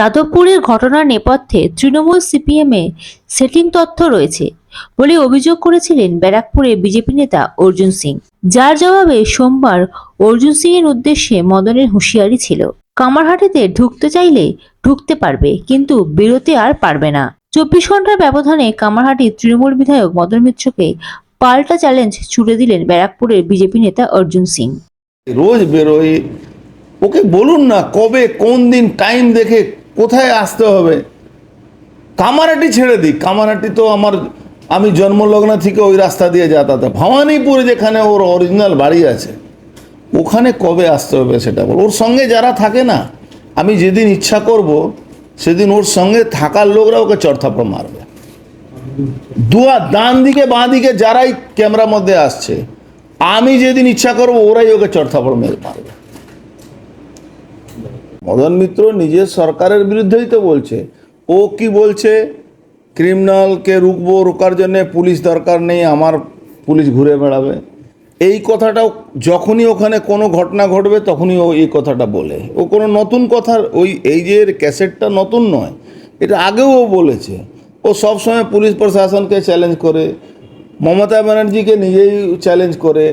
যাদবপুরের ঘটনার নেপথ্যে তৃণমূল সিপিএমে সেটিং তথ্য রয়েছে বলে অভিযোগ করেছিলেন ব্যারাকপুরে বিজেপি নেতা অর্জুন সিং। যার জবাবে সোমবার অর্জুন সিং এর উদ্দেশ্যে মদনের হুঁশিয়ারি ছিল। কামারহাটিতে ঢুকতে চাইলে ঢুকতে পারবে, কিন্তু বেরোতে আর পারবে না। চব্বিশ ঘণ্টার ব্যবধানে কামারহাটি তৃণমূল বিধায়ক মদন মিত্রকে পাল্টা চ্যালেঞ্জ ছুড়ে দিলেন ব্যারাকপুরের বিজেপি নেতা অর্জুন সিং। রোজ বেরোয় ওকে বলুন না কবে, কোন দিন, টাইম দেখে কোথায় আসতে হবে? কামারাটি ছেড়ে দিই কামারাটি তো আমার, আমি জন্মলগ্ন থেকে ওই রাস্তা দিয়ে যাতায়াত। ভবানীপুরে যেখানে ওর অরিজিনাল বাড়ি আছে, ওখানে কবে আসতে হবে সেটা বল। ওর সঙ্গে যারা থাকে না, আমি যেদিন ইচ্ছা করব, সেদিন ওর সঙ্গে থাকার লোকরা ওকে চড়থাপড় মারবে। দুয়া ডান দিকে, বাঁ দিকে যারাই ক্যামেরার মধ্যে আসছে, আমি যেদিন ইচ্ছা করব, ওরাই ওকে চড়থাপড় মেরে মারবে। মদন মিত্র নিজের সরকারের বিরুদ্ধেই তো বলছে। ও কি বলছে? ক্রিমিনালকে রুখবো, রোকার জন্য পুলিশ দরকার নেই, আমার পুলিশ ঘুরে বেড়াবে। এই কথাটাও যখনই ওখানে কোনো ঘটনা ঘটবে, তখনই ও এই কথাটা বলে। ও কোনো নতুন কথার ওই এই যে ক্যাসেটটা নতুন নয়, এটা আগেও ও বলেছে। ও সবসময় পুলিশ প্রশাসনকে চ্যালেঞ্জ করে, মমতা ব্যানার্জিকে নিজেই চ্যালেঞ্জ করে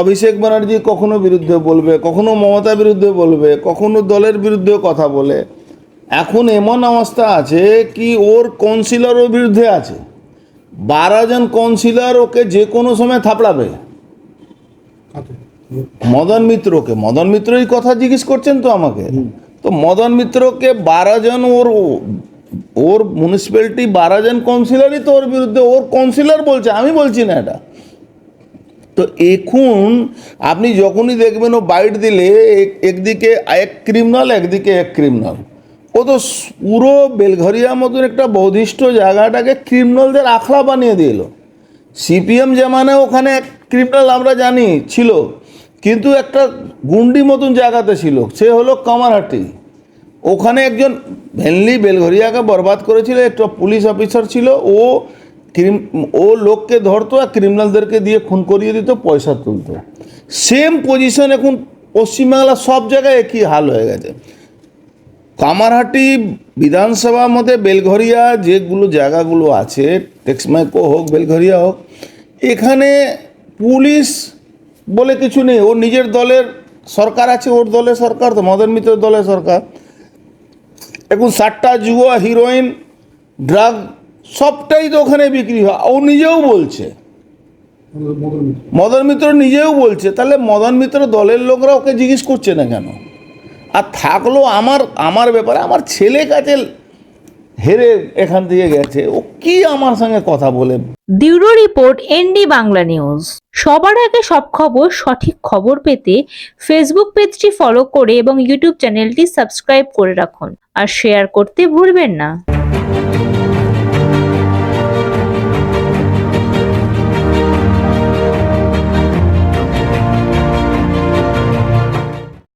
অভিষেক ব্যানার্জি কখনো বিরুদ্ধে বলবে, কখনো মমতা বিরুদ্ধে বলবে, কখনো দলের বিরুদ্ধেও কথা বলে। এখন এমন অবস্থা আছে কি ওর কাউন্সিলরও বিরুদ্ধে আছে। বারো জন কাউন্সিলর ওকে যে কোনো সময় থাপড়াবে। মদন মিত্রকে, মদন মিত্রই কথা জিজ্ঞেস করছেন তো আমাকে। তো মদন মিত্রকে বারো জন ওর ওর মিউনিসিপ্যালিটি বারো জন কাউন্সিলরই তো ওর বিরুদ্ধে, ওর কাউন্সিলর বলছে, আমি বলছি না এটা। তো এখন আপনি যখনই দেখবেন ও বাইট দিলে, এক- একদিকে এক ক্রিমিনাল একদিকে এক ক্রিমিনাল ও তো পুরো বেলঘরিয়া মতন একটা বৌধিষ্ঠ জায়গাটাকে ক্রিমিনালদের আখড়া বানিয়ে দিল সিপিএম জামানে ওখানে এক ক্রিমিনাল আমরা জানি, ছিল। কিন্তু একটা গুন্ডি মতন জায়গাতে ছিল, সে হলো কামারহাটি। ওখানে একজন ভেনলি বেলঘরিয়াকে বরবাদ করেছিল, একটা পুলিশ অফিসার ছিল, ও ক্রিম ও লোককে ধরতো আর ক্রিমিনালদেরকে দিয়ে খুন করিয়ে দিত, পয়সা তুলতো। সেম পজিশন এখন পশ্চিমবাংলার সব জায়গায় একই হাল হয়ে গেছে। কামারহাটি বিধানসভার মধ্যে বেলঘরিয়া যেগুলো জায়গাগুলো আছে, টেক্সমাইকো হোক, বেলঘরিয়া হোক, এখানে পুলিশ বলে কিছু নেই। ওর নিজের দলের সরকার আছে, ওর দলের সরকার তো, মদন মিত্রের দলের সরকার। এখন সাতটা যুব হিরোইন ড্রাগ সবটাই তো ওখানে বিক্রি হয়। ও নিজেও বলছে। মদন মিত্র নিজেও বলছে। তাহলে মদন মিত্র দলের লোকরা ওকে জিজ্ঞেস করছে না কেন? আর থাকল আমার আমার ব্যাপারে, আমার ছেলে কাছে হেরে এখান থেকে গেছে। ও কি আমার সঙ্গে কথা বলে? Bureau report, ND Bangla news. সবার আগে সব খবর, সঠিক খবর পেতে ফেসবুক পেজটি ফলো করে এবং ইউটিউব চ্যানেলটি সাবস্ক্রাইব করে রাখুন। আর শেয়ার করতে ভুলবেন না।